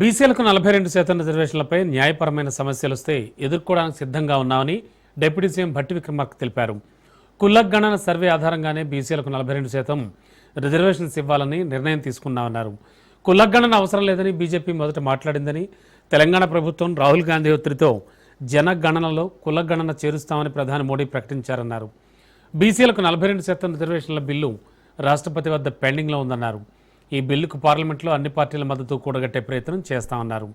బీసీలకు నలభై రెండు శాతం రిజర్వేషన్లపై న్యాయపరమైన సమస్యలు వస్తే ఎదుర్కోవడానికి సిద్ధంగా ఉన్నామని డిప్యూటీ సీఎం భట్టి విక్రమార్క తెలిపారు. కుల్లక్ గణన సర్వే ఆధారంగానే బీసీలకు నలభై రెండు శాతం రిజర్వేషన్స్ ఇవ్వాలని నిర్ణయం తీసుకున్నామన్నారు. కుల్లక్ గణన అవసరం లేదని బీజేపీ మొదట మాట్లాడిందని తెలంగాణ ప్రభుత్వం రాహుల్ గాంధీ ఒత్తిడితో జనగణనలో కులక్ గణన చేరుస్తామని ప్రధాని మోడీ ప్రకటించారన్నారు. బీసీలకు నలభై రెండు శాతం రిజర్వేషన్ల బిల్లు రాష్ట్రపతి వద్ద పెండింగ్లో ఉందన్నారు. ఈ బిల్లుకు పార్లమెంట్లో అన్ని పార్టీల మద్దతు కూడగట్టే ప్రయత్నం చేస్తామన్నారు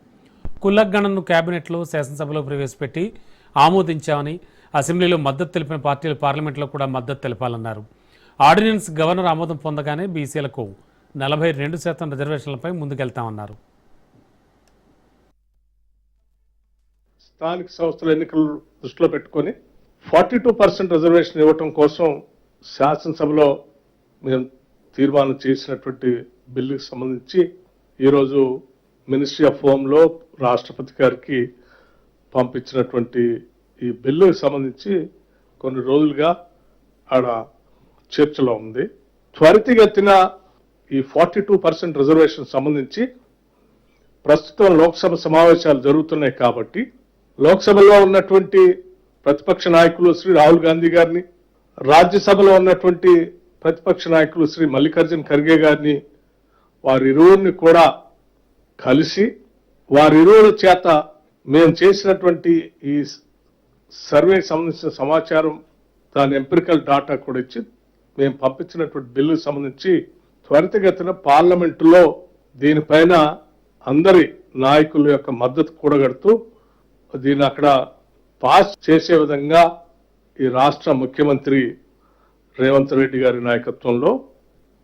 కులగణను కేబినెట్లో శాసనసభలో ప్రవేశపెట్టి ఆమోదించామని అసెంబ్లీలో మద్దతు తెలిపిన పార్టీలు పార్లమెంట్లో కూడా మద్దతు తెలపాలన్నారు. ఆర్డినెన్స్ గవర్నర్ ఆమోదం పొందగానే బీసీలకు నలభై రెండు శాతం రిజర్వేషన్లపై ముందుకెళ్తామన్నారు స్థానిక సంస్థల ఎన్నికలు దృష్టిలో పెట్టుకొని ఫార్టీ టూ పర్సెంట్ రిజర్వేషన్ ఇవ్వటం కోసం శాసనసభలో మేము తీర్మానం చేసినటువంటి బిల్లుకి సంబంధించి ఈరోజు మినిస్ట్రీ ఆఫ్ హోమ్లో రాష్ట్రపతి గారికి పంపించినటువంటి ఈ బిల్లుకి సంబంధించి కొన్ని రోజులుగా ఆడ చర్చలో ఉంది. త్వరితగతిన ఈ ఫార్టీ టూ పర్సెంట్ రిజర్వేషన్ సంబంధించి ప్రస్తుతం లోక్సభ సమావేశాలు జరుగుతున్నాయి కాబట్టి లోక్సభలో ఉన్నటువంటి ప్రతిపక్ష నాయకులు శ్రీ రాహుల్ గాంధీ గారిని రాజ్యసభలో ఉన్నటువంటి ప్రతిపక్ష నాయకులు శ్రీ మల్లికార్జున్ ఖర్గే గారిని వారిరువురిని కూడా కలిసి వారిరువురు చేత మేము చేసినటువంటి ఈ సర్వే సంబంధించిన సమాచారం దాని ఎంపిరికల్ డాటా కూడా ఇచ్చి మేము పంపించినటువంటి బిల్లుకు సంబంధించి త్వరితగతిన పార్లమెంటులో దీనిపైన అందరి నాయకుల యొక్క మద్దతు కూడగడుతూ దీన్ని అక్కడ పాస్ చేసే విధంగా ఈ రాష్ట్ర ముఖ్యమంత్రి రేవంత్ రెడ్డి గారి నాయకత్వంలో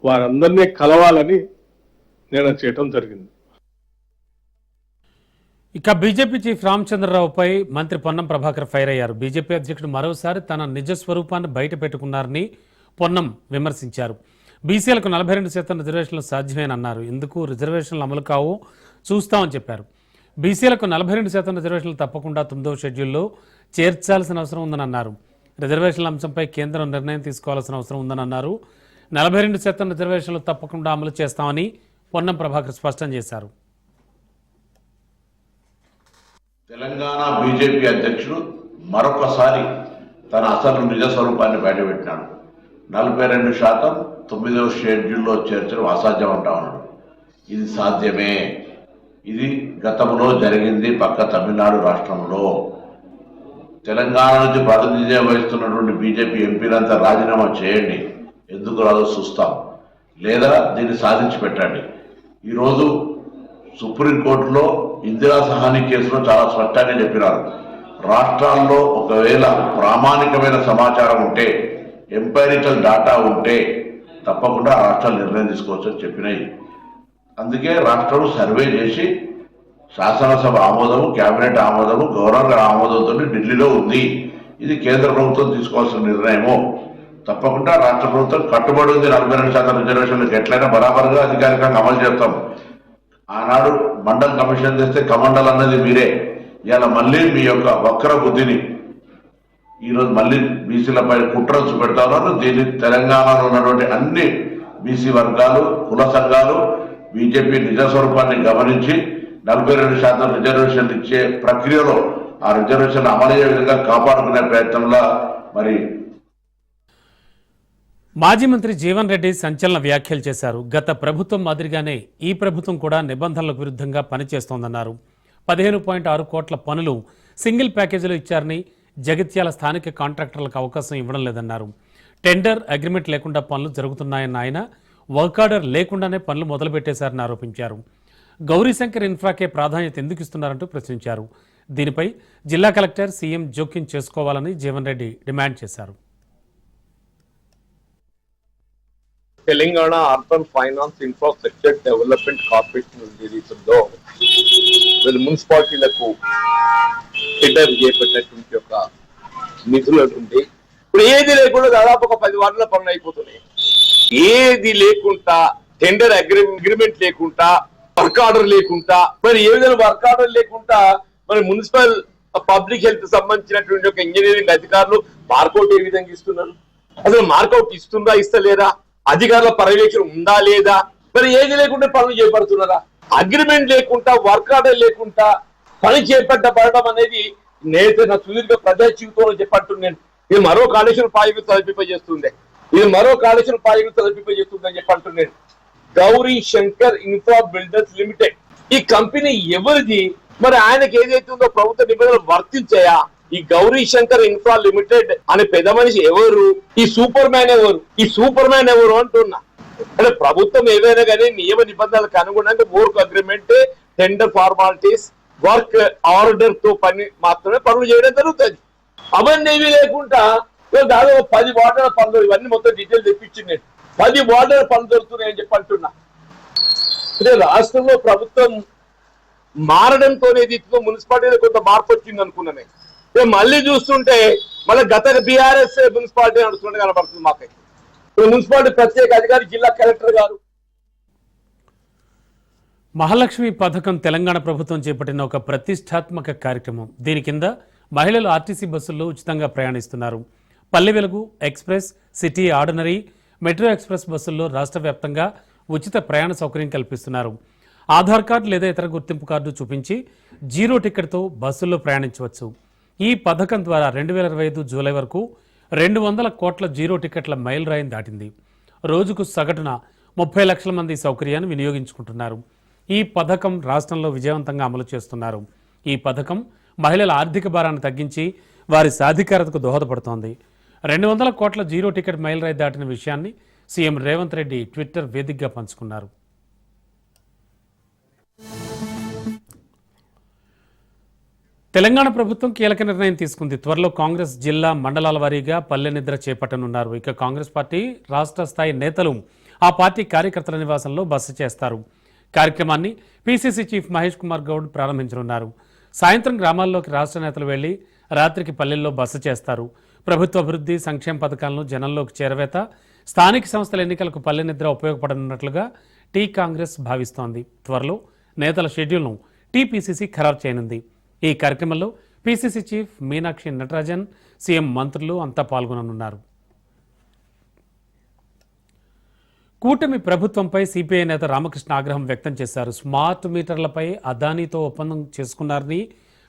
వారందరినీ కలవాలని నేను చేయటం జరిగింది. ఇక బీజేపీ చీఫ్ రామచంద్రరావుపై మంత్రి పొన్నం ప్రభాకర్ ఫైర్ అయ్యారు. బీజేపీ అధ్యక్షుడు మరోసారి తన నిజ స్వరూపాన్ని బయట పెట్టుకున్నారని పొన్నం విమర్శించారు. బీసీలకు నలభై రెండు శాతం రిజర్వేషన్లు సాధ్యమేనన్నారు. ఎందుకు? రిజర్వేషన్లు అమలు కావు చూస్తామని చెప్పారు. బీసీలకు నలభై రెండు శాతం రిజర్వేషన్లు తప్పకుండా తొమ్మిదవ షెడ్యూల్లో చేర్చాల్సిన అవసరం ఉందని అన్నారు రిజర్వేషన్ల అంశంపై కేంద్రం నిర్ణయం తీసుకోవాల్సిన అవసరం ఉందని అన్నారు నలభై రెండు శాతం రిజర్వేషన్లు తప్పకుండా అమలు చేస్తామని పొన్నం ప్రభాకర్ స్పష్టం చేశారు. తెలంగాణ బీజేపీ అధ్యక్షుడు మరొకసారి తన అసలు నిజ స్వరూపాన్ని బయటపెట్టినాడు. నలభై రెండు శాతం తొమ్మిదవ షెడ్యూల్లో చేర్చడం అసాధ్యం అంటా ఉన్నాడు. ఇది సాధ్యమే. ఇది గతంలో జరిగింది పక్క తమిళనాడు రాష్ట్రంలో. తెలంగాణ నుంచి ప్రాతినిధ్యం వహిస్తున్నటువంటి బీజేపీ ఎంపీలంతా రాజీనామా చేయండి. ఎందుకు రాదో చూస్తాం. లేదా దీన్ని సాధించి పెట్టండి. ఈరోజు సుప్రీంకోర్టులో ఇందిరా సహాని కేసులో చాలా స్పష్టంగా చెప్పినారు. రాష్ట్రాల్లో ఒకవేళ ప్రామాణికమైన సమాచారం ఉంటే ఎంపైరికల్ డాటా ఉంటే తప్పకుండా రాష్ట్రాలు నిర్ణయం తీసుకోవచ్చు అని చెప్పినాయి. అందుకే రాష్ట్రం సర్వే చేసి శాసనసభ ఆమోదము కేబినెట్ ఆమోదము గవర్నర్ ఆమోదంతో ఢిల్లీలో ఉంది. ఇది కేంద్ర ప్రభుత్వం తీసుకోవాల్సిన నిర్ణయము. తప్పకుండా రాష్ట్ర ప్రభుత్వం కట్టుబడి ఉంది. నలభై రెండు శాతం రిజర్వేషన్లకు ఎట్లయినా బరాబరుగా అధికారికంగా అమలు చేస్తాం. ఆనాడు మండల్ కమిషన్ చేస్తే కమండల్ అన్నది మీరే. ఇలా మళ్ళీ మీ యొక్క వక్ర బుద్ధిని ఈరోజు మళ్ళీ బీసీలపై కుట్ర పెడతా దీన్ని తెలంగాణలో ఉన్నటువంటి అన్ని బీసీ వర్గాలు కుల సంఘాలు బీజేపీ నిజ స్వరూపాన్ని గమనించి నలభై రెండు శాతం రిజర్వేషన్లు ఇచ్చే ప్రక్రియలో ఆ రిజర్వేషన్ అమలయ్యే విధంగా కాపాడుకునే ప్రయత్నంలో మరి మాజీ మంత్రి జీవన్ రెడ్డి సంచలన వ్యాఖ్యలు చేశారు. గత ప్రభుత్వం మాదిరిగానే ఈ ప్రభుత్వం కూడా నిబంధనలకు విరుద్ధంగా పనిచేస్తోందన్నారు. పదిహేను పాయింట్ ఆరు కోట్ల పనులు సింగిల్ ప్యాకేజీలో ఇచ్చారని జగిత్యాల స్థానిక కాంట్రాక్టర్లకు అవకాశం ఇవ్వడం లేదన్నారు. టెండర్ అగ్రిమెంట్ లేకుండా పనులు జరుగుతున్నాయన్న ఆయన వర్క్ ఆర్డర్ లేకుండానే పనులు మొదలుపెట్టేశారని ఆరోపించారు. గౌరీశంకర్ ఇన్ఫ్రాకే ప్రాధాన్యత ఎందుకు ఇస్తున్నారంటూ ప్రశ్నించారు. దీనిపై జిల్లా కలెక్టర్ సీఎం జోక్యం చేసుకోవాలని జీవన్ రెడ్డి డిమాండ్ చేశారు. Telangana urban finance infrastructure development corporation నిధులతో వీళ్ళు మున్సిపాలిటీలకు టెండర్ చేపట్టినటువంటి యొక్క నిధులు నుండి ఇప్పుడు ఏది లేకుండా దాదాపు ఒక పది వారాల పనులు అయిపోతున్నాయి. ఏది లేకుండా టెండర్ అగ్రిమెంట్ లేకుండా వర్క్ ఆర్డర్ లేకుండా మరి ఏ విధంగా వర్క్ ఆర్డర్ లేకుండా మరి మున్సిపల్ పబ్లిక్ హెల్త్ సంబంధించినటువంటి ఒక ఇంజనీరింగ్ అధికారులు మార్కౌట్ ఏ విధంగా ఇస్తున్నారు? అసలు మార్కౌట్ ఇస్తుందా ఇస్తలేరా అధికారుల పర్యవేక్షణ ఉందా లేదా? మరి ఏది లేకుండా పనులు చేపడుతున్నారా? అగ్రిమెంట్ లేకుండా వర్క్ ఆర్డర్ లేకుండా పని చేపట్టబడడం అనేది నేత నా సుదీర్ఘ ప్రజా జీవితంలో చెప్పంటున్నాను ఇది మరో కాళేశ్వరం ప్రాజెక్టు తలపింపజేస్తుంది ఇది మరో కాళేశ్వరం ప్రాజెక్టు తలపింపజేస్తుందని చెప్పంటున్నాను Gauri Shankar infra builders limited. ఈ కంపెనీ ఎవరిది? మరి ఆయనకి ఏదైతే ఉందో ప్రభుత్వ నిబంధనలు వర్తించాయా? ఈ గౌరీ శంకర్ ఇన్ఫ్రా లిమిటెడ్ అనే పెద్ద మనిషి ఎవరు? ఈ సూపర్ మ్యాన్ ఎవరు? ఈ సూపర్ మ్యాన్ ఎవరు అంటున్నా. అంటే ప్రభుత్వం ఏదైనా కానీ నియమ నిబంధనలకు అనుగుణంగా work agreement tender formalities work ఆర్డర్తో పని మాత్రమే పనులు చేయడం జరుగుతుంది. అవన్నీ ఏమీ లేకుండా దాదాపు పది వాటర్ పనులు ఇవన్నీ మొత్తం డీటెయిల్ తెప్పించింది నేను. పది వాటర్ పనులు దొరుకుతున్నాయని చెప్పి అంటున్నా. అంటే రాష్ట్రంలో ప్రభుత్వం మారడంతోనే రీతిలో మున్సిపాలిటీలో కొంత మార్పు వచ్చింది అనుకున్నాను నేను. మళ్ళీ చూస్తుంటే మళ్ళీ గత బీఆర్ఎస్ మున్సిపాలిటీ నడుస్తుంటే కనబడుతుంది మాకైతే. ఇప్పుడు మున్సిపాలిటీ ప్రత్యేక అధికారి జిల్లా కలెక్టర్ గారు. మహాలక్ష్మి పథకం తెలంగాణ ప్రభుత్వం చేపట్టిన ఒక ప్రతిష్టాత్మక కార్యక్రమం. దీని కింద మహిళలు ఆర్టీసీ బస్సుల్లో ఉచితంగా ప్రయాణిస్తున్నారు. Palle Velugu express city ordinary metro express బస్సుల్లో రాష్ట్ర వ్యాప్తంగా ఉచిత ప్రయాణ సౌకర్యం కల్పిస్తున్నారు. ఆధార్ కార్డు లేదా ఇతర గుర్తింపు కార్డు చూపించి జీరో టికెట్తో బస్సుల్లో ప్రయాణించవచ్చు. ఈ పథకం ద్వారా రెండు వేల ఇరవై ఐదు జూలై వరకు రెండు వందల కోట్ల జీరో టికెట్ల మైలురాయిని దాటింది. రోజుకు సగటున ముప్పై లక్షల మంది సౌకర్యాన్ని వినియోగించుకుంటున్నారు. ఈ పథకం రాష్ట్రంలో విజయవంతంగా అమలు చేస్తున్నారు. ఈ పథకం మహిళల ఆర్థిక భారాన్ని తగ్గించి వారి సాధికారతకు దోహదపడుతోంది. రెండు వందల కోట్ల జీరో టికెట్ మైల్ రాయి దాటిన విషయాన్ని సీఎం రేవంత్ రెడ్డి ట్విట్టర్ వేదికగా పంచుకున్నారు. తెలంగాణ ప్రభుత్వం కీలక నిర్ణయం తీసుకుంది. త్వరలో కాంగ్రెస్ జిల్లా మండలాల వారీగా పల్లె నిద్ర చేపట్టనున్నారు. ఇక కాంగ్రెస్ పార్టీ రాష్ట్ర స్థాయి నేతలు ఆ పార్టీ కార్యకర్తల నివాసంలో బస చేస్తారు. కార్యక్రమాన్ని పీసీసీ చీఫ్ మహేష్ కుమార్ గౌడ్ ప్రారంభించనున్నారు. సాయంత్రం గ్రామాల్లోకి రాష్ట్ర నేతలు వెళ్ళి రాత్రికి పల్లెల్లో బస చేస్తారు. ప్రభుత్వ అభివృద్ధి సంక్షేమ పథకాలను జనంలోకి చేరవేత స్థానిక సంస్థల ఎన్నికలకు పల్లె నిద్ర ఉపయోగపడనున్నట్లుగా టీ కాంగ్రెస్ భావిస్తోంది. త్వరలో నేతల షెడ్యూల్ను టీపీసీసీ ఖరారు చేయనుంది. ఈ కార్యక్రమంలో PCC chief Meenakshi Natarajan CM మంత్రులు అంతా పాల్గొననున్నారు. కూటమి ప్రభుత్వంపై సిపిఐ నేత రామకృష్ణ ఆగ్రహం వ్యక్తం చేశారు. స్మార్ట్ మీటర్లపై అదానీతో ఒప్పందం చేసుకున్నారని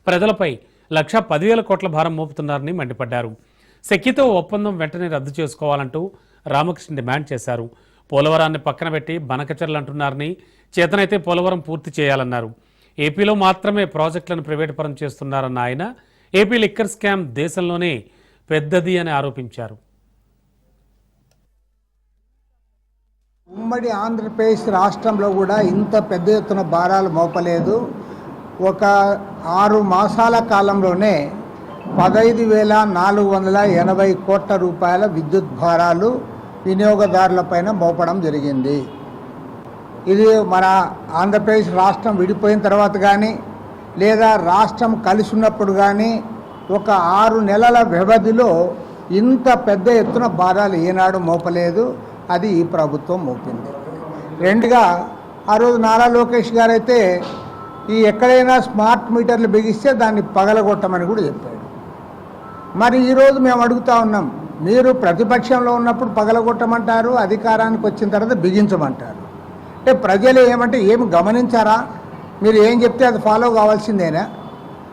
ప్రజలపై లక్ష పదివేల కోట్ల భారం మోపుతున్నారని మండిపడ్డారు. సెక్కితో ఒప్పందం వెంటనే రద్దు చేసుకోవాలంటూ రామకృష్ణ డిమాండ్ చేశారు. పోలవరాన్ని పక్కన పెట్టి బనకచర్లు అంటున్నారని చేతనైతే పోలవరం పూర్తి చేయాలన్నారు. ఏపీలో మాత్రమే ప్రాజెక్టులను ప్రైవేటుపరం చేస్తున్నారన్న ఆయన ఏపీ లిక్కర్ స్కామ్ దేశంలోనే పెద్దది అని ఆరోపించారు. ఉమ్మడి ఆంధ్రప్రదేశ్ రాష్ట్రంలో కూడా ఇంత పెద్ద ఎత్తున భారాలు మోపలేదు. ఒక ఆరు మాసాల కాలంలోనే పదహైదు వేల నాలుగు వందల ఎనభై కోట్ల రూపాయల విద్యుత్ భారాలు వినియోగదారులపైన మోపడం జరిగింది. ఇది మన ఆంధ్రప్రదేశ్ రాష్ట్రం విడిపోయిన తర్వాత కానీ లేదా రాష్ట్రం కలిసి ఉన్నప్పుడు కానీ ఒక ఆరు నెలల వ్యవధిలో ఇంత పెద్ద ఎత్తున భారాలు ఏనాడు మోపలేదు. అది ఈ ప్రభుత్వం మోపింది. రెండుగా ఆ రోజు నారా లోకేష్ గారైతే ఈ ఎక్కడైనా స్మార్ట్ మీటర్లు బిగిస్తే దాన్ని పగలగొట్టమని కూడా చెప్పాడు. మరి ఈరోజు మేము అడుగుతా ఉన్నాం మీరు ప్రతిపక్షంలో ఉన్నప్పుడు పగలగొట్టమంటారు అధికారానికి వచ్చిన తర్వాత బిగించమంటారు. అంటే ప్రజలు ఏమంటే ఏమి గమనించారా? మీరు ఏం చెప్తే అది ఫాలో కావాల్సిందేనా?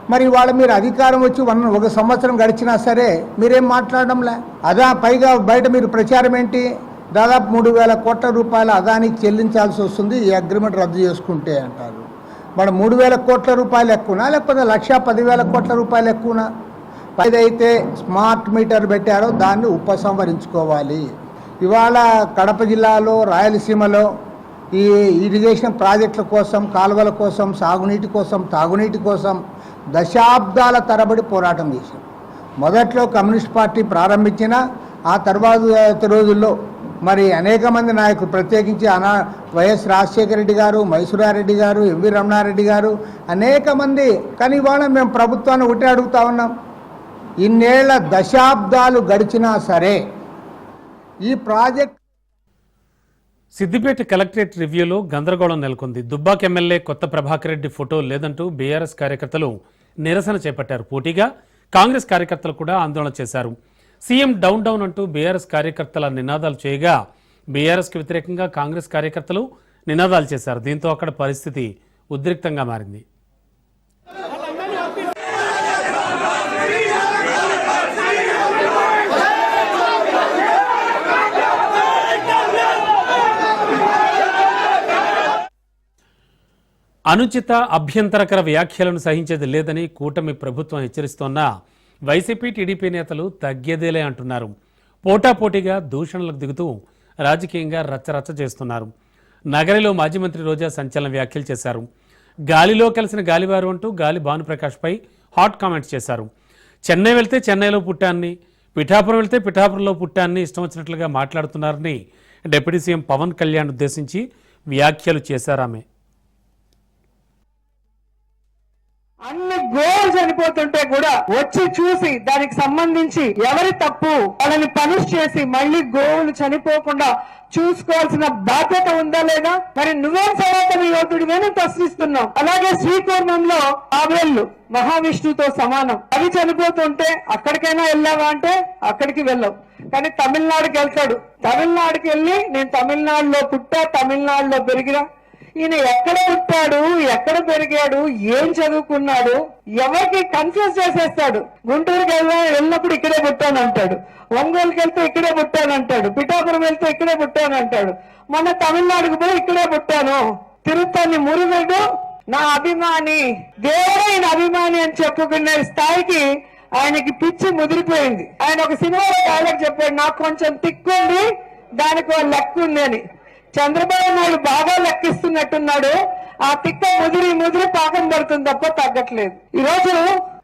మరి ఇవాళ మీరు అధికారం వచ్చి వన్ ఒక సంవత్సరం గడిచినా సరే మీరేం మాట్లాడడంలే? అదా పైగా బయట మీరు ప్రచారం ఏంటి? దాదాపు మూడు వేల కోట్ల రూపాయల అదానికి చెల్లించాల్సి వస్తుంది ఈ అగ్రిమెంట్ రద్దు చేసుకుంటే అంటారు. మరి మూడు వేల కోట్ల రూపాయలు ఎక్కువనా? లేకపోతే లక్ష పదివేల కోట్ల రూపాయలు ఎక్కువనా? ఏదైతే స్మార్ట్ మీటర్ పెట్టారో దాన్ని ఉపసంహరించుకోవాలి. ఇవాళ కడప జిల్లాలో రాయలసీమలో ఈ ఇరిగేషన్ ప్రాజెక్టుల కోసం కాలువల కోసం సాగునీటి కోసం తాగునీటి కోసం దశాబ్దాల తరబడి పోరాటం చేశాం. మొదట్లో కమ్యూనిస్ట్ పార్టీ ప్రారంభించిన ఆ తర్వాత రోజుల్లో మరి అనేక మంది నాయకులు ప్రత్యేకించి అనా వైఎస్ రాజశేఖర రెడ్డి గారు మైసూరారెడ్డి గారు ఎంవి రమణారెడ్డి గారు అనేక మంది. కానీ ఇవాళ మేము ప్రభుత్వాన్ని ఒకటే అడుగుతా ఉన్నాం. ఇన్నేళ్ళ దశాబ్దాలు గడిచినా సరే ఈ ప్రాజెక్ట్ సిద్దిపేట కలెక్టరేట్ రివ్యూలో గందరగోళం నెలకొంది. దుబ్బాక్ ఎమ్మెల్యే కొత్త ప్రభాకర్ రెడ్డి ఫోటో లేదంటూ బీఆర్ఎస్ కార్యకర్తలు నిరసన చేపట్టారు. పోటీగా కాంగ్రెస్ కార్యకర్తలు కూడా ఆందోళన చేశారు. సీఎం డౌన్ డౌన్ అంటూ బీఆర్ఎస్ కార్యకర్తల నినాదాలు చేయగా బీఆర్ఎస్కి వ్యతిరేకంగా కాంగ్రెస్ కార్యకర్తలు నినాదాలు చేశారు. దీంతో అక్కడ పరిస్థితి ఉద్రిక్తంగా మారింది. అనుచిత అభ్యంతరకర వ్యాఖ్యలను సహించేది లేదని కూటమి ప్రభుత్వం హెచ్చరిస్తోన్న వైసీపీ టీడీపీ నేతలు తగ్గేదేలే అంటున్నారు. పోటాపోటీగా దూషణలకు దిగుతూ రాజకీయంగా రచ్చరచ్చ చేస్తున్నారు. నగరిలో మాజీ మంత్రి రోజా సంచలన వ్యాఖ్యలు చేశారు. గాలిలో కలిసిన గాలివారు అంటూ గాలి భానుప్రకాష్పై హాట్ కామెంట్స్ చేశారు. చెన్నై వెళ్తే చెన్నైలో పుట్టాన్ని పిఠాపురం వెళ్తే పిఠాపురంలో పుట్టాన్ని ఇష్టం వచ్చినట్లుగా మాట్లాడుతున్నారని డిప్యూటీ సీఎం పవన్ కళ్యాణ్ ఉద్దేశించి వ్యాఖ్యలు చేశారామె అన్ని గోల్ చనిపోతుంటే కూడా వచ్చి చూసి దానికి సంబంధించి ఎవరి తప్పు వాళ్ళని పనిష్ చేసి మళ్ళీ గోవులు చనిపోకుండా చూసుకోవాల్సిన బాధ్యత ఉందా లేదా? మరి నువ్వేం సనాతన యోధుడివని ప్రశ్నిస్తున్నావు. అలాగే శ్రీకూర్మంలో ఆవేళ్ళు మహావిష్ణుతో సమానం. అవి చనిపోతుంటే అక్కడికైనా వెళ్ళావా అంటే అక్కడికి వెళ్ళావు. కానీ తమిళనాడుకి వెళ్తాడు. తమిళనాడుకి వెళ్ళి నేను తమిళనాడులో పుట్టా తమిళనాడులో పెరిగినా ఈయన ఎక్కడ పుట్టాడు? ఎక్కడ పెరిగాడు? ఏం చదువుకున్నాడు? ఎవరికి కన్ఫ్యూజ్ చేసేస్తాడు? గుంటూరుకి వెళ్ళా వెళ్ళినప్పుడు ఇక్కడే పుట్టాను అంటాడు ఒంగోలుకి వెళ్తే ఇక్కడే పుట్టాను అంటాడు పిఠాపురం వెళ్తే ఇక్కడే పుట్టాను అంటాడు మొన్న తమిళనాడుకు పోయి ఇక్కడే పుట్టాను. తిరుపతి మురుగడు నా అభిమాని. దేవుడే ఈయన అభిమాని అని చెప్పుకునే స్థాయికి ఆయనకి పిచ్చి ముదిరిపోయింది. ఆయన ఒక సినిమాలో డైలాగ్ చెప్పాడు నాకు కొంచెం తిక్కుంది దానికి ఒక లెక్క ఉంది అని. చంద్రబాబు నాయుడు బాగా లెక్కిస్తున్నట్టున్నాడు. ఆ తిక్క ముదిరి ముదిరి పాకం పడుతుంది తప్ప తగ్గట్లేదు. ఈ రోజు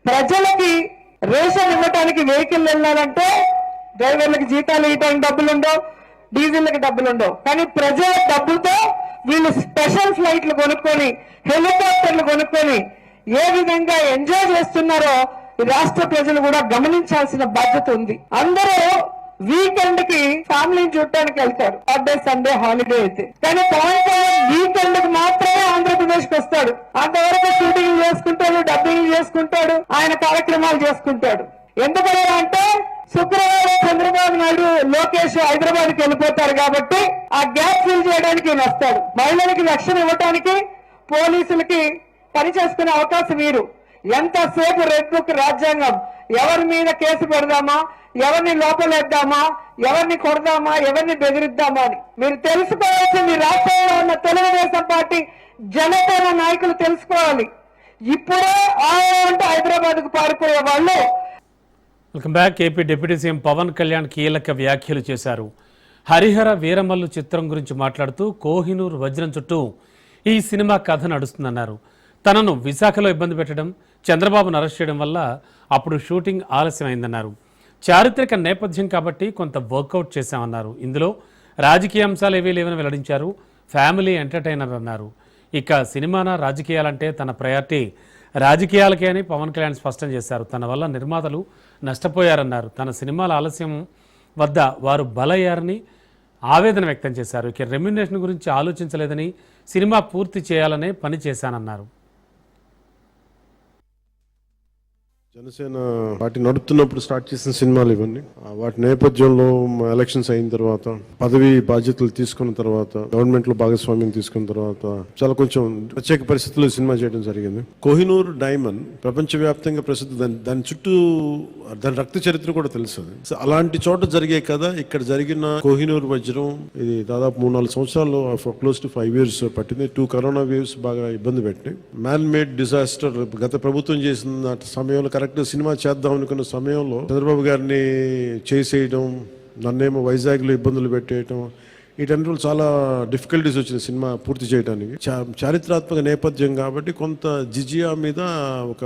ప్రజలకి రేషన్ ఇవ్వటానికి వెహికల్ వెళ్ళాలంటే డ్రైవర్లకు జీతాలు ఇవ్వడానికి డబ్బులు ఉండవు డీజిల్కి డబ్బులు ఉండవు కానీ ప్రజల డబ్బుతో వీళ్ళు స్పెషల్ ఫ్లైట్లు కొనుక్కొని హెలికాప్టర్లు కొనుక్కొని ఏ విధంగా ఎంజాయ్ చేస్తున్నారో రాష్ట్ర ప్రజలు కూడా గమనించాల్సిన బాధ్యత ఉంది. అందరూ వీకెండ్కి ఫ్యామిలీని చూడటానికి వెళ్తారు. సాటర్డే సండే హాలిడే అయితే. కానీ పవన్ కళ్యాణ్ వీకెండ్కి మాత్రమే ఆంధ్రప్రదేశ్కి వస్తాడు. అంతవరకు షూటింగ్ చేసుకుంటాడు డబ్బింగ్ చేసుకుంటాడు ఆయన కార్యక్రమాలు చేసుకుంటాడు. ఎందుకని అంటే శుక్రవారం చంద్రబాబు నాయుడు లోకేష్ హైదరాబాద్కి వెళ్ళిపోతారు కాబట్టి ఆ గ్యాప్ ఫిల్ చేయడానికి ఈయన వస్తాడు. మహిళలకి రక్షణ ఇవ్వడానికి పోలీసులకి పని చేసుకునే అవకాశం మీరు ఎంతసేపు రెడ్ బుక్ రాజ్యాంగం? ఎవరి మీద కేసు పెడదామా? ఎవరిని లోపలేద్దామా? ఎవరిని కొడదామా? ఎవరిని బెదిరిద్దామా అని. మీరు తెలుసుకోవాల్సింది రాష్ట్రంలో ఉన్న తెలుగుదేశం పార్టీ జనసేన నాయకులు తెలుసుకోవాలి. ఇప్పుడే ఆయన అంటే హైదరాబాద్కు పారిపోయే వాళ్ళు welcome back. AP deputy CM Pawan Kalyan కీలక వ్యాఖ్యలు చేశారు. హరిహర వీరమల్లు చిత్రం గురించి మాట్లాడుతూ కోహినూర్ వజ్రం చుట్టూ ఈ సినిమా కథ నడుస్తుందన్నారు. తనను విశాఖలో ఇబ్బంది పెట్టడం చంద్రబాబును అరెస్ట్ చేయడం వల్ల అప్పుడు షూటింగ్ ఆలస్యమైందన్నారు. చారిత్రక నేపథ్యం కాబట్టి కొంత వర్కౌట్ చేశామన్నారు. ఇందులో రాజకీయ అంశాలు ఏవీ లేవని వెల్లడించారు. ఫ్యామిలీ ఎంటర్టైనర్ అన్నారు. ఇక సినిమానా రాజకీయాలంటే తన ప్రయారిటీ రాజకీయాలకే అని పవన్ కళ్యాణ్ స్పష్టం చేశారు. తన వల్ల నిర్మాతలు నష్టపోయారన్నారు. తన సినిమాల ఆలస్యం వద్ద వారు బలయ్యారని ఆవేదన వ్యక్తం చేశారు. ఇక రెమ్యునేషన్ గురించి ఆలోచించలేదని సినిమా పూర్తి చేయాలనే పని చేశానన్నారు. జనసేన పార్టీ నడుపుతున్నప్పుడు స్టార్ట్ చేసిన సినిమాలు ఇవన్నీ. వాటి నేపథ్యంలో ఎలక్షన్స్ అయిన తర్వాత పదవి బాధ్యతలు తీసుకున్న తర్వాత గవర్నమెంట్లో భాగస్వామ్యం తీసుకున్న తర్వాత చాలా కొంచెం ప్రత్యేక పరిస్థితుల్లో సినిమా చేయడం జరిగింది. కోహినూర్ డైమండ్ ప్రపంచవ్యాప్తంగా ప్రసిద్ధి దాని దాని చుట్టూ దాని రక్త చరిత్ర కూడా తెలుసు అలాంటి చోట జరిగే కదా ఇక్కడ జరిగిన కోహినూర్ వజ్రం ఇది దాదాపు మూడు నాలుగు సంవత్సరాలు క్లోజ్ టు ఫైవ్ ఇయర్స్ పట్టింది. టూ కరోనా వేవ్స్ బాగా ఇబ్బంది పెట్టినాయి. మ్యాన్ మేడ్ డిజాస్టర్ గత ప్రభుత్వం చేసిన సమయంలో కరెక్ట్ సినిమా చేద్దాం అనుకున్న సమయంలో చంద్రబాబు గారిని చేసేయడం నన్నేమో వైజాగ్లో ఇబ్బందులు పెట్టేయటం వీటన్నిటిలో చాలా డిఫికల్టీస్ వచ్చింది సినిమా పూర్తి చేయడానికి చా- చారిత్రాత్మక నేపథ్యం కాబట్టి కొంత జిజియా మీద ఒక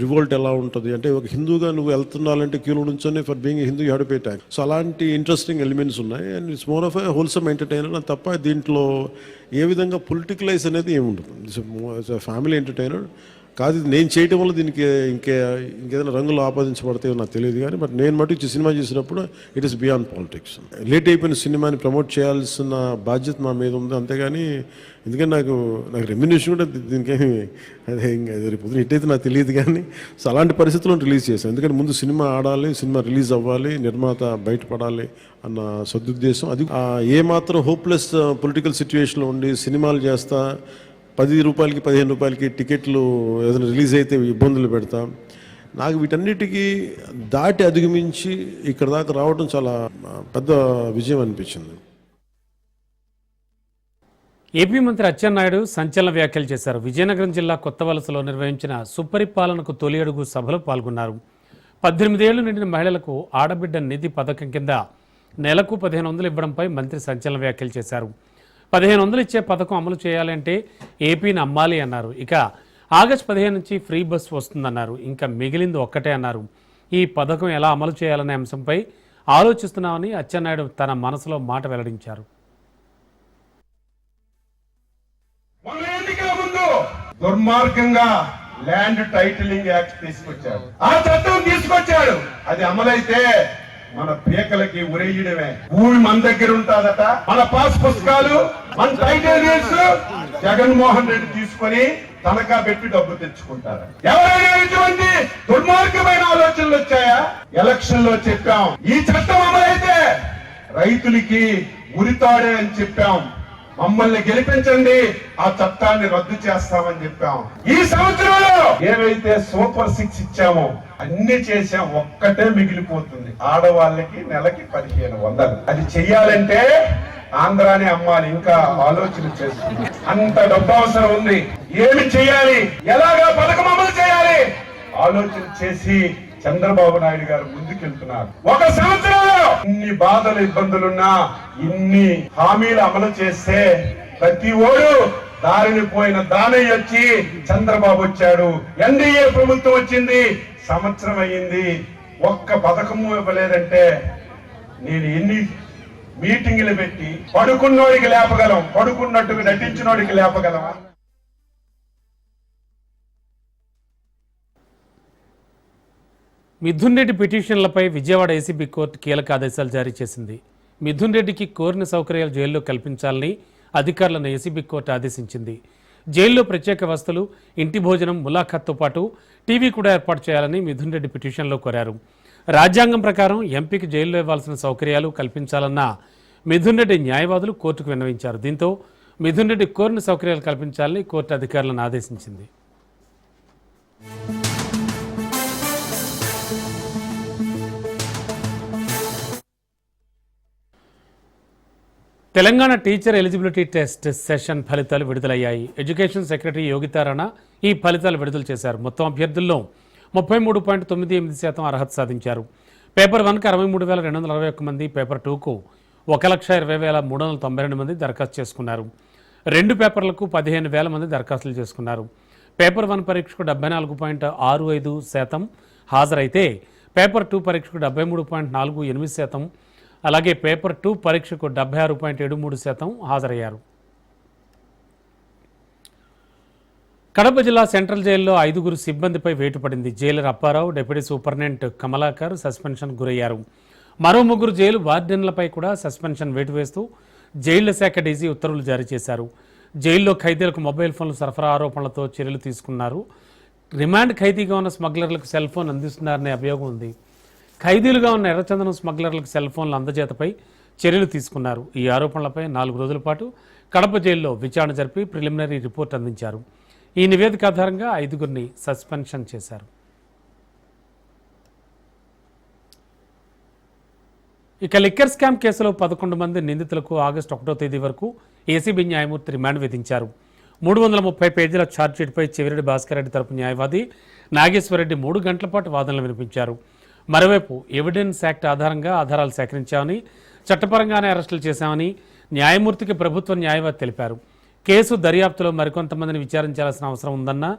రివోల్ట్ ఎలా ఉంటుంది? అంటే ఒక హిందూగా నువ్వు వెళ్తున్నాలంటే క్యూలో నుంచొని for being Hindu had pay tax so అలాంటి ఇంట్రెస్టింగ్ ఎలిమెంట్స్ ఉన్నాయి. And it's more of a wholesome entertainer తప్ప దీంట్లో ఏ విధంగా పొలిటికలైజ్ అనేది ఏమి ఉండదు ఫ్యామిలీ ఎంటర్టైనర్ కాదు ఇది నేను చేయటం వల్ల దీనికి ఇంకే ఇంకేదైనా రంగులు ఆపాదించబడతాయో నాకు తెలియదు కానీ బట్ నేను మటు సినిమా చేసినప్పుడు it is beyond politics late అయిపోయిన సినిమాని ప్రమోట్ చేయాల్సిన బాధ్యత నా మీద ఉంది. అంతేగాని ఎందుకంటే నాకు నాకు రెమ్యునేషన్ కూడా దీనికేమి అదే ఇంకా రేపు పొద్దున హిట్ అయితే నాకు తెలియదు కానీ సో అలాంటి పరిస్థితుల్లో రిలీజ్ చేశాను. ఎందుకంటే ముందు సినిమా ఆడాలి సినిమా రిలీజ్ అవ్వాలి నిర్మాత బయటపడాలి అన్న సదుద్దేశం. అది ఏ మాత్రం హోప్లెస్ పొలిటికల్ సిచ్యువేషన్లో ఉండి సినిమాలు చేస్తా పది రూపాయలకి పదిహేను రూపాయలకి టికెట్లు ఏదైనా రిలీజ్ అయితే ఇబ్బందులు పెడతాం. నాకు వీటన్నిటికీ దాటి అధిగమించి ఇక్కడ దాకా రావడం చాలా పెద్ద విజయం అనిపించింది. ఏపీ మంత్రి అచ్చెన్నాయుడు సంచలన వ్యాఖ్యలు చేశారు. విజయనగరం జిల్లా కొత్త వలసలో నిర్వహించిన సుపరిపాలనకు తొలి అడుగు సభలో పాల్గొన్నారు. పద్దెనిమిదేళ్ళు నిండిన మహిళలకు ఆడబిడ్డ నిధి పథకం కింద నెలకు పదిహేను వందలు ఇవ్వడంపై మంత్రి సంచలన వ్యాఖ్యలు చేశారు. పదిహేను వందలు ఇచ్చే పథకం అమలు చేయాలంటే ఏపీని అమ్మాలి అన్నారు. ఇక ఆగస్టు పదిహేను నుంచి ఫ్రీ బస్ వస్తుందన్నారు. ఇంకా మిగిలింది ఒక్కటే అన్నారు. ఈ పథకం ఎలా అమలు చేయాలనే అంశంపై ఆలోచిస్తున్నామని అచ్చెన్నాయుడు తన మనసులో మాట వెల్లడించారు. దుర్మార్గంగా ల్యాండ్ టైటిలింగ్ యాక్ట్ తీసుకొచ్చాడు. ఆ చట్టం తీసుకొచ్చాడు. అది అమలైతే మన పేకలకి ఉరేయడమే భూమి మన దగ్గర ఉంటుందట. మన పాస్ పుస్తకాలు మన టైటేరియల్స్ జగన్మోహన్ రెడ్డి తీసుకొని తనఖా పెట్టి డబ్బు తెచ్చుకుంటారు. ఎవరైనా ఇటువంటి దుర్మార్గమైన ఆలోచనలు వచ్చాయా? ఎలక్షన్లో చెప్పాం. ఈ చట్టం అమలైతే రైతులకి ఉరితాడే అని చెప్పాం. మమ్మల్ని గెలిపించండి ఆ చట్టాన్ని రద్దు చేస్తామని చెప్పాం. ఈ సంవత్సరంలో ఏవైతే సూపర్ సిక్స్ ఇచ్చామో అన్ని చేసాం ఒక్కటే మిగిలిపోతుంది. ఆడవాళ్ళకి నెలకి పదిహేను వందలు. అది చెయ్యాలంటే ఆంధ్రాని అమ్మాలి ఇంకా ఆలోచన చేస్తుంది అంత డబ్బు అవసరం ఉంది. ఏమి చేయాలి? ఎలాగా పథకం అమలు చేయాలి? ఆలోచన చేసి చంద్రబాబు నాయుడు గారు ముందుకెళ్తున్నారు. ఒక సంవత్సరంలో ఇన్ని బాధలు ఇబ్బందులున్నా ఇన్ని హామీలు అమలు చేస్తే ప్రతి ఓడు దారిని పోయిన దానయ్య వచ్చి చంద్రబాబు వచ్చాడు. ఎన్డీఏ ప్రభుత్వం వచ్చింది సంవత్సరం అయ్యింది. ఒక్క పథకము ఇవ్వలేదంటే నేను ఎన్ని మీటింగులు పెట్టి పడుకున్నోడికి లేపగలం పడుకున్నట్టుగా నటించినోడికి లేపగలమా? మిథున్ రెడ్డి పిటిషన్లపై విజయవాడ ఏసీబీ కోర్టు కీలక ఆదేశాలు జారీ చేసింది. మిథున్ రెడ్డికి కోరిన సౌకర్యాలు జైల్లో కల్పించాలని అధికారులను ఏసీబీ కోర్టు ఆదేశించింది. జైల్లో ప్రత్యేక వసతులు ఇంటి భోజనం ములాఖాత్తో పాటు టీవీ కూడా ఏర్పాటు చేయాలని మిథున్ రెడ్డి పిటిషన్లో కోరారు. రాజ్యాంగం ప్రకారం ఎంపీకి జైల్లో ఇవ్వాల్సిన సౌకర్యాలు కల్పించాలన్న మిథున్ రెడ్డి న్యాయవాదులు కోర్టుకు విన్నవించారు. దీంతో మిథున్ రెడ్డి కోరిన సౌకర్యాలు కల్పించాలని కోర్టు అధికారులను ఆదేశించింది. Telangana teacher eligibility test session ఫలితాలు విడుదలయ్యాయి. ఎడ్యుకేషన్ సెక్రటరీ యోగితారాణ ఈ ఫలితాలు విడుదల చేశారు. మొత్తం అభ్యర్థుల్లో ముప్పై మూడు పాయింట్ తొమ్మిది ఎనిమిది శాతం అర్హత సాధించారు. పేపర్ వన్కి అరవై మూడు వేల రెండు వందల అరవై ఒక్క మంది పేపర్ టూకు ఒక లక్ష ఇరవై వేల మూడు వందల తొంభై రెండు మంది దరఖాస్తు చేసుకున్నారు. రెండు పేపర్లకు పదిహేను వేల మంది దరఖాస్తులు చేసుకున్నారు. పేపర్ వన్ పరీక్షకు డెబ్బై నాలుగు పాయింట్ ఆరు ఐదు శాతం హాజరైతే పేపర్ టూ పరీక్షకు డెబ్బై మూడు పాయింట్ నాలుగు ఎనిమిది శాతం అలాగే పేపర్ టూ పరీక్షకు డెబ్బై ఆరు పాయింట్ ఏడు మూడు శాతం హాజరయ్యారు. కడప జిల్లా సెంట్రల్ జైల్లో ఐదుగురు సిబ్బందిపై వేటు పడింది. Jailer Apparao deputy superintendent Kamalakar suspension గురయ్యారు. మరో ముగ్గురు జైలు వార్డెన్లపై కూడా సస్పెన్షన్ వేటు వేస్తూ జైళ్ళ శాఖ డీజీ ఉత్తర్వులు జారీ చేశారు. జైల్లో ఖైదీలకు మొబైల్ ఫోన్లు సరఫరా ఆరోపణలతో చర్యలు తీసుకున్నారు. రిమాండ్ ఖైదీగా ఉన్న స్మగ్లర్లకు సెల్ ఫోన్ అందిస్తున్నారనే అభియోగం ఉంది. ఖైదీలుగా ఉన్న ఎర్రచందనం స్మగ్లర్లకు సెల్ ఫోన్ల అందజేతపై చర్యలు తీసుకున్నారు. ఈ ఆరోపణలపై నాలుగు రోజుల పాటు కడప జైల్లో విచారణ జరిపి ప్రిలిమినరీ రిపోర్ట్ అందించారు. ఈ నివేదిక ఆధారంగా ఐదుగురిని సస్పెన్షన్ చేశారు. ఇక లిక్కర్ స్కామ్ కేసులో పదకొండు మంది నిందితులకు ఆగస్టు ఒకటో తేదీ వరకు ఏసీబీ న్యాయమూర్తి రిమాండ్ విధించారు. మూడు వందల ముప్పై పేజీల ఛార్జ్షీట్పై చెవిరెడ్డి భాస్కర్ రెడ్డి తరపు న్యాయవాది నాగేశ్వరరెడ్డి మూడు గంటల పాటు వాదనలు వినిపించారు. మరోవైపు ఎవిడెన్స్ యాక్ట్ ఆధారంగా ఆధారాలు సేకరించామని చట్టపరంగానే అరెస్టులు చేశామని న్యాయమూర్తికి ప్రభుత్వ న్యాయవాది తెలిపారు. కేసు దర్యాప్తులో మరికొంతమందిని విచారించాల్సిన అవసరం ఉందన్న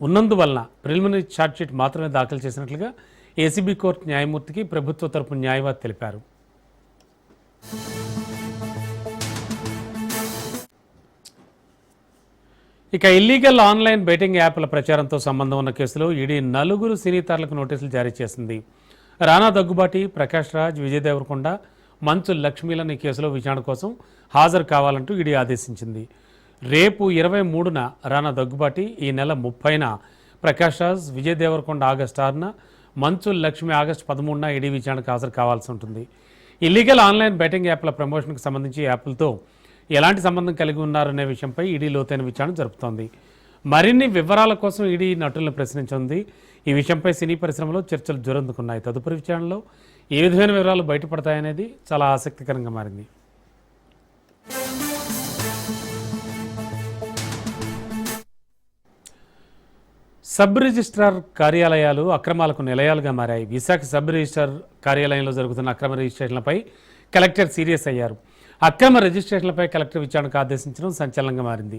ఉన్నందువలన ప్రిలిమినరీ ఛార్జ్షీట్ మాత్రమే దాఖలు చేసినట్లుగా ఏసీబీ కోర్టు న్యాయమూర్తికి ప్రభుత్వ తరపు న్యాయవాది తెలిపారు. ఇక ఇల్లీగల్ ఆన్లైన్ బెట్టింగ్ యాప్ల ప్రచారంతో సంబంధం ఉన్న కేసులో ఈడీ నలుగురు సినీతారులకు నోటీసులు జారీ చేసింది. రానా దగ్గుబాటి ప్రకాష్ రాజ్ విజయ్ దేవరకొండ మంచు లక్ష్మీలను ఈ కేసులో విచారణ కోసం హాజరు కావాలంటూ ఈడీ ఆదేశించింది. రేపు ఇరవై మూడున రానా దగ్గుబాటి ఈ నెల ముప్పైన ప్రకాష్ రాజ్ విజయ్ దేవరకొండ ఆగస్టు ఆరున మంచు లక్ష్మి ఆగస్టు పదమూడున ఈడీ విచారణకు హాజరు కావాల్సి ఉంటుంది. ఇల్లీగల్ ఆన్లైన్ బెట్టింగ్ యాప్ల ప్రమోషన్కి సంబంధించి యాప్లతో ఎలాంటి సంబంధం కలిగి ఉన్నారనే విషయంపై ఈడీ లోతైన విచారణ జరుపుతోంది. మరిన్ని వివరాల కోసం ఈడీ నటులను ప్రశ్నించింది. ఈ విషయంపై సినీ పరిశ్రమలో చర్చలు జోరందుకున్నాయి. తదుపరి విచారణలో ఏ విధమైన వివరాలు బయటపడతాయనేది చాలా ఆసక్తికరంగా మారింది. సబ్ రిజిస్ట్రార్ కార్యాలయాలు అక్రమాలకు నిలయాలుగా మారాయి. విశాఖ సబ్ రిజిస్ట్రార్ కార్యాలయంలో జరుగుతున్న అక్రమ రిజిస్ట్రేషన్లపై కలెక్టర్ సీరియస్ అయ్యారు. అక్రమ రిజిస్ట్రేషన్లపై కలెక్టర్ విచారణకు ఆదేశించడం సంచలనంగా మారింది.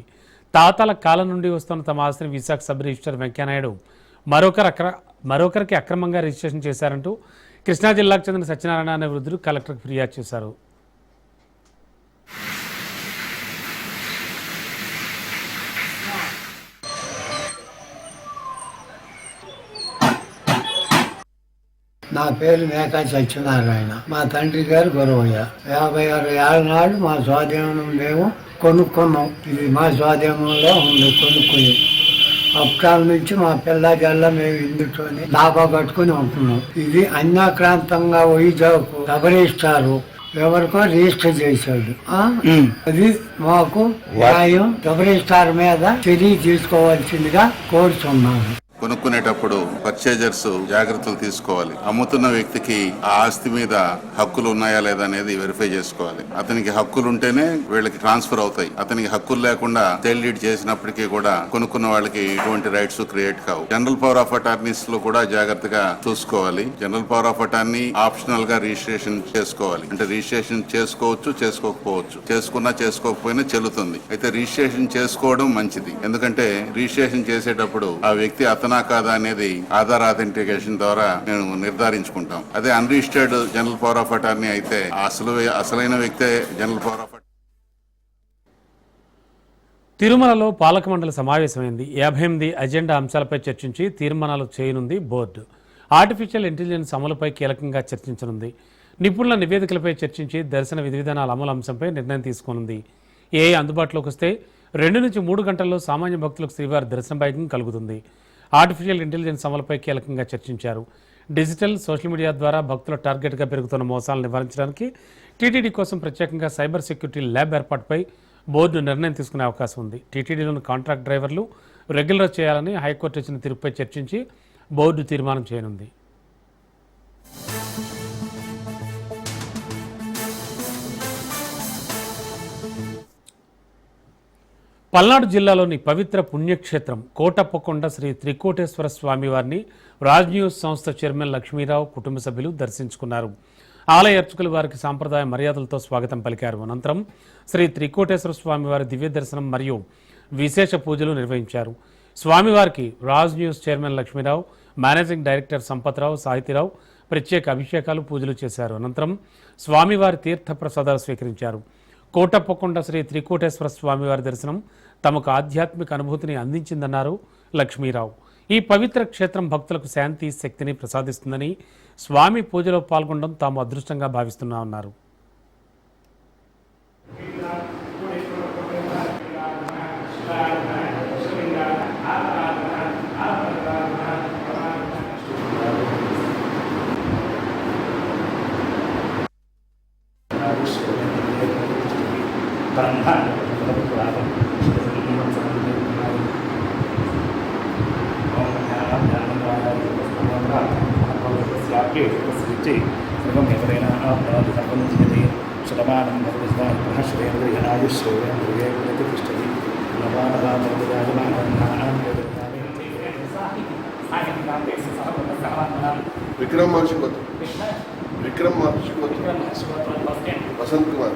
తాతల కాలం నుండి వస్తున్న తమ ఆస్తిని విశాఖ సబ్ రిజిస్టర్ వెంకయ్యనాయుడు మరొకరు అక్ర మరొకరికి అక్రమంగా రిజిస్ట్రేషన్ చేశారంటూ కృష్ణా జిల్లాకు చెందిన సత్యనారాయణ అనే వృద్ధుడు కలెక్టర్కు ఫిర్యాదు చేశారు. నా పేరు మేకా సత్యనారాయణ. మా తండ్రి గారు గొరవయ్య. యాభై ఆరు ఏళ్ళ నాడు మా స్వాధీనం మేము కొనుక్కున్నాం. ఇది మా స్వాధీనంలో ఉంది కొనుక్కొని. అప్పటి నుంచి మా పిల్ల జల్ల మేము ఇందుతోని లాభా కట్టుకుని ఉంటున్నాం. ఇది అన్యాక్రాంతంగా వైజాగ్ సబరిస్తారు ఎవరికో రిజిస్టర్ చేశాడు? అది మాకు న్యాయం సబరిస్టార్ మీద చర్య తీసుకోవాల్సిందిగా కోరుతున్నాను. కొనుక్కునేటప్పుడు పర్చేజర్స్ జాగ్రత్తలు తీసుకోవాలి. అమ్ముతున్న వ్యక్తికి ఆ ఆస్తి మీద హక్కులు ఉన్నాయా లేదా అనేది వెరిఫై చేసుకోవాలి. అతనికి హక్కులు ఉంటేనే వీళ్ళకి ట్రాన్స్ఫర్ అవుతాయి. అతనికి హక్కులు లేకుండా సేల్ డీడ్ చేసినప్పటికీ కూడా కొనుక్కున్న వాళ్ళకి ఎటువంటి రైట్స్ క్రియేట్ కావు. జనరల్ పవర్ ఆఫ్ అటార్నీస్లో కూడా జాగ్రత్తగా చూసుకోవాలి. జనరల్ పవర్ ఆఫ్ అటార్నీ ఆప్షనల్గా రిజిస్ట్రేషన్ చేసుకోవాలి. అంటే రిజిస్ట్రేషన్ చేసుకోవచ్చు చేసుకోకపోవచ్చు. చేసుకున్నా చేసుకోకపోయినా చెల్లుతుంది. అయితే రిజిస్ట్రేషన్ చేసుకోవడం మంచిది. ఎందుకంటే రిజిస్ట్రేషన్ చేసేటప్పుడు ఆ వ్యక్తి అతను కాదా అనేది ఆధార్ అథెంటికేషన్ ద్వారా మేము నిర్ధారించుకుంటాం. అదే unregistered general power of attorney అయితే అసలు అసలైన వ్యక్తే జనరల్ పవర్ ఆఫ్ తిరుమలలో పాలక మండలి సమావేశమైంది. యాభై ఎనిమిది అజెండా అంశాలపై చర్చించి తీర్మానాలు చేయనుంది బోర్డు. ఆర్టిఫిషియల్ ఇంటెలిజెన్స్ అమలుపై కీలకంగా చర్చించనుంది. నిపుణుల నివేదికలపై చర్చించి దర్శన విధి విధానాల అమలు అంశంపై నిర్ణయం తీసుకోనుంది. ఏఐ అందుబాటులోకి వస్తే రెండు నుంచి మూడు గంటల్లో సామాన్య భక్తులకు శ్రీవారి దర్శన భాగ్యం కలుగుతుంది. ఆర్టిఫిషియల్ ఇంటెలిజెన్స్ అమలుపై కీలకంగా చర్చించారు. డిజిటల్ సోషల్ మీడియా ద్వారా భక్తుల టార్గెట్గా పెరుగుతున్న మోసాలను నివారించడానికి టీటీడీ కోసం ప్రత్యేకంగా సైబర్ సెక్యూరిటీ ల్యాబ్ ఏర్పాటుపై బోర్డు నిర్ణయం తీసుకునే అవకాశం ఉంది. టీటీడీలోని కాంట్రాక్ట్ డ్రైవర్లు రెగ్యులర్ చేయాలని హైకోర్టు ఇచ్చిన తీర్పుపై చర్చించి బోర్డు తీర్మానం చేయనుంది. పల్నాడు జిల్లాలోని పవిత్ర పుణ్యక్షేత్రం కోటప్పకొండ శ్రీ త్రికోటేశ్వర స్వామివారిని రాజ్ న్యూస్ సంస్థ చైర్మన్ లక్ష్మీరావు కుటుంబ సభ్యులు దర్శించుకున్నారు. ఆలయ అర్చకులు వారికి సాంప్రదాయ మర్యాదలతో స్వాగతం పలికారు. అనంతరం శ్రీ త్రికోటేశ్వర స్వామివారి దివ్య దర్శనం మరియు విశేష పూజలు నిర్వహించారు. స్వామివారికి Raj news chairman Lakshmi Rao managing director Sampath Rao Sahiti Rao ప్రత్యేక అభిషేకాలు పూజలు చేశారు. అనంతరం స్వామివారి తీర్థ ప్రసాదాలు స్వీకరించారు. కోటప్పకొండ శ్రీ త్రికోటేశ్వర స్వామివారి దర్శనం తమకు ఆధ్యాత్మిక అనుభూతిని అందించిందన్నారు లక్ష్మీరావు. ఈ పవిత్ర క్షేత్రం భక్తులకు శాంతి శక్తిని ప్రసాదిస్తుందని స్వామి పూజలో పాల్గొనడం తాము అదృష్టంగా భావిస్తున్నామన్నారు. బ్రహ్మాండ పురాణం స్విచ్చి సర్వం ఎవరైనా ఆప్నవతి సర్వం జయతి శతమానం భవతి పునః శ్రేంద్రియనాయుశ్రేయం ధ్రువే ప్రతిష్టది విక్రమ్ మహర్షి గోత్రం విక్రమ్ మహర్షి గోత్రం వసంత్ కుమార్.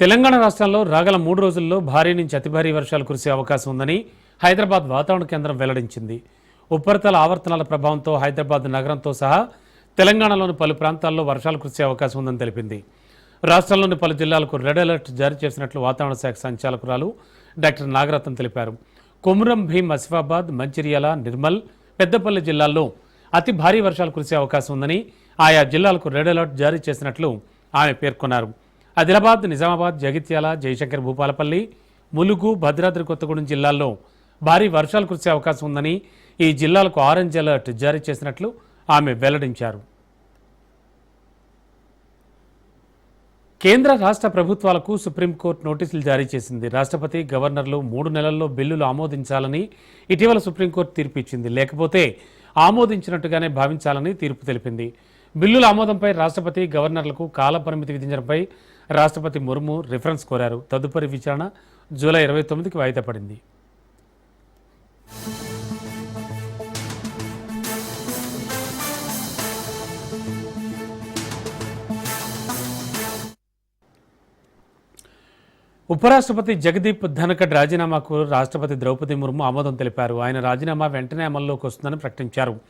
తెలంగాణ రాష్ట్రంలో రాగల మూడు రోజుల్లో భారీ నుంచి అతి భారీ వర్షాలు కురిసే అవకాశం ఉందని హైదరాబాద్ వాతావరణ కేంద్రం వెల్లడించింది. ఉపరితల ఆవర్తనాల ప్రభావంతో హైదరాబాద్ నగరంతో సహా తెలంగాణలోని పలు ప్రాంతాల్లో వర్షాలు కురిసే అవకాశం ఉందని తెలిపింది. రాష్ట్రంలోని పలు జిల్లాలకు రెడ్ అలర్ట్ జారీ చేసినట్లు వాతావరణ శాఖ సంచాలకురాలు డాక్టర్ నాగరత్నం తెలిపారు. కుమ్రం భీం ఆసిఫాబాద్ మంచిర్యాల నిర్మల్ పెద్దపల్లి జిల్లాల్లో అతి భారీ వర్షాలు కురిసే అవకాశం ఉందని ఆయా జిల్లాలకు రెడ్ అలర్ట్ జారీ చేసినట్లు ఆమె పేర్కొన్నారు. ఆదిలాబాద్ నిజామాబాద్ జగిత్యాల జయశంకర్ భూపాలపల్లి ములుగు భద్రాద్రి కొత్తగూడెం జిల్లాల్లో భారీ వర్షాలు కురిసే అవకాశం ఉందని ఈ జిల్లాలకు ఆరెంజ్ అలర్ట్ జారీ చేసినట్లు ఆమె వెల్లడించారు. కేంద్ర రాష్ట్ర ప్రభుత్వాలకు సుప్రీంకోర్టు నోటీసులు జారీ చేసింది. రాష్ట్రపతి గవర్నర్లు మూడు నెలల్లో బిల్లులు ఆమోదించాలని ఇటీవల సుప్రీంకోర్టు తీర్పు ఇచ్చింది లేకపోతే ఆమోదించినట్టుగానే భావించాలని తీర్పు తెలిపింది. బిల్లుల ఆమోదంపై రాష్ట్రపతి గవర్నర్లకు కాలపరిమితి విధించడంపై రాష్ట్రపతి ముర్ము రిఫరెన్స్ కోరారు. తదుపరి విచారణ జూలై ఇరవై తొమ్మిదికి వాయిదా పడింది. ఉపరాష్ట్రపతి జగదీప్ ధనకడ్ రాజీనామాకు రాష్ట్రపతి ద్రౌపది ముర్ము ఆమోదం తెలిపారు. ఆయన రాజీనామా వెంటనే అమల్లోకి వస్తుందని ప్రకటించారు.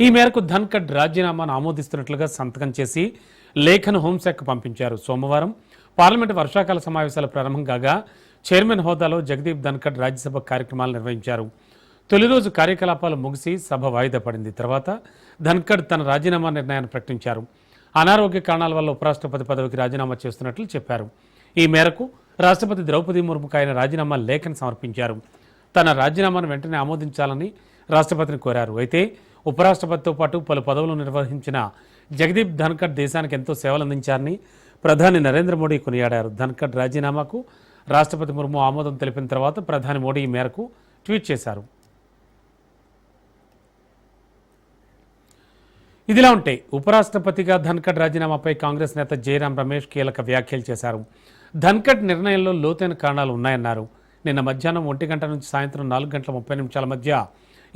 ఈ మేరకు ధన్కడ్ రాజీనామాను ఆమోదిస్తున్నట్లుగా సంతకం చేసి లేఖను హోంశాఖకు పంపించారు. సోమవారం పార్లమెంటు వర్షాకాల సమావేశాలు ప్రారంభం కాగా చైర్మన్ హోదాలో జగదీప్ ధన్కడ్ రాజ్యసభ కార్యక్రమాలు నిర్వహించారు. తొలి రోజు కార్యకలాపాలు ముగిసి సభ వాయిదా పడింది. తర్వాత ధన్కడ్ తన రాజీనామా నిర్ణయాన్ని ప్రకటించారు. అనారోగ్య కారణాల వల్ల ఉపరాష్ట్రపతి పదవికి రాజీనామా చేస్తున్నట్లు చెప్పారు. ఈ మేరకు రాష్ట్రపతి ద్రౌపది ముర్ముకు ఆయన రాజీనామా లేఖను సమర్పించారు. తన రాజీనామాను వెంటనే ఆమోదించాలని రాష్ట్రపతిని కోరారు. అయితే ఉపరాష్ట్రపతితో పాటు పలు పదవులు నిర్వహించిన జగదీప్ ధన్కడ్ దేశానికి ఎంతో సేవలు అందించారని ప్రధాని నరేంద్ర మోడీ కొనియాడారు. ధన్కడ్ రాజీనామాకు రాష్ట్రపతి ముర్ము ఆమోదం తెలిపిన తర్వాత ప్రధాని మోడీ ఈ మేరకు ట్వీట్ చేశారు. ఇదిలా ఉంటే ఉపరాష్ట్రపతిగా ధన్కడ్ రాజీనామాపై కాంగ్రెస్ నేత జయరాం రమేష్ కీలక వ్యాఖ్యలు చేశారు. ధన్కడ్ నిర్ణయంలో లోతైన కారణాలు ఉన్నాయన్నారు. నిన్న మధ్యాహ్నం ఒంటి గంట నుంచి సాయంత్రం నాలుగు గంటల ముప్పై నిమిషాల మధ్య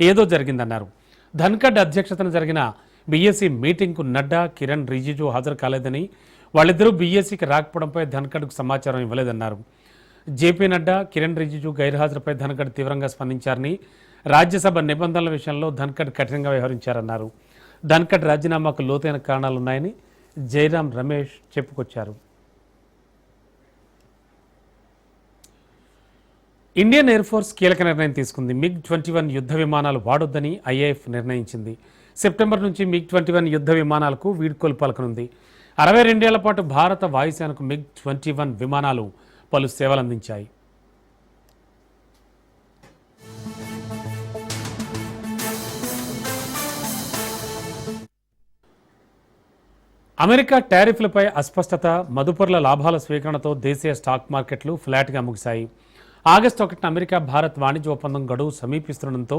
ఏదో జరిగిందన్నారు. ధన్కడ్ అధ్యక్షతన జరిగిన బీఎస్సీ మీటింగ్కు నడ్డా కిరణ్ రిజిజు హాజరు కాలేదని వాళ్ళిద్దరూ బీఎస్సీకి రాకపోవడంపై ధన్కడ్కు సమాచారం ఇవ్వలేదన్నారు. జేపీ నడ్డా కిరణ్ రిజిజు గైర్హాజరుపై ధన్కడ్ తీవ్రంగా స్పందించారని రాజ్యసభ నిబంధనల విషయంలో ధన్కడ్ కఠినంగా వ్యవహరించారన్నారు. ధన్కడ్ రాజీనామాకు లోతైన కారణాలున్నాయని జయరాం రమేష్ చెప్పుకొచ్చారు. ఇండియన్ ఎయిర్ ఫోర్స్ కీలక నిర్ణయం తీసుకుంది. మిగ్ ట్వంటీ వన్ యుద్ధ విమానాలు వాడొద్దని ఐఏఎఫ్ నిర్ణయించింది. సెప్టెంబర్ నుంచి మిగ్ ట్వంటీ వన్ యుద్ధ విమానాలకు వీడ్కోలు పలకనుంది. అరవై రెండేళ్ళ పాటు భారత వాయుసేనకు మిగ్ ట్వంటీ వన్ విమానాలు పలు సేవలందించాయి అమెరికా టారిఫ్లపై అస్పష్టత మదుపర్ల లాభాల స్వీకరణతో దేశీయ స్టాక్ మార్కెట్లు ఫ్లాట్గా ముగిశాయి. ఆగస్టు ఒకటిన అమెరికా భారత్ వాణిజ్య ఒప్పందం గడువు సమీపిస్తుండటంతో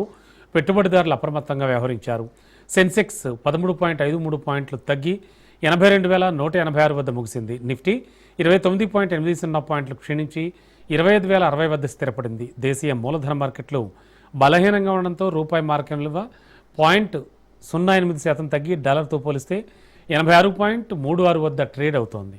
పెట్టుబడిదారులు అప్రమత్తంగా వ్యవహరించారు. సెన్సెక్స్ పదమూడు పాయింట్ ఐదు మూడు పాయింట్లు తగ్గి ఎనభై రెండు వేల నూట ఎనభై ఆరు వద్ద ముగిసింది. నిఫ్టీ ఇరవై తొమ్మిది పాయింట్ ఎనిమిది సున్నా పాయింట్లు క్షీణించి ఇరవై ఐదు వేల అరవై వద్ద స్థిరపడింది. దేశీయ మూలధన మార్కెట్లు బలహీనంగా ఉండడంతో రూపాయి మార్కెట్ విలువ పాయింట్ సున్నా ఎనిమిది శాతం తగ్గి డాలర్తో పోలిస్తే ఎనభై ఆరు పాయింట్ మూడు ఆరు వద్ద ట్రేడ్ అవుతోంది.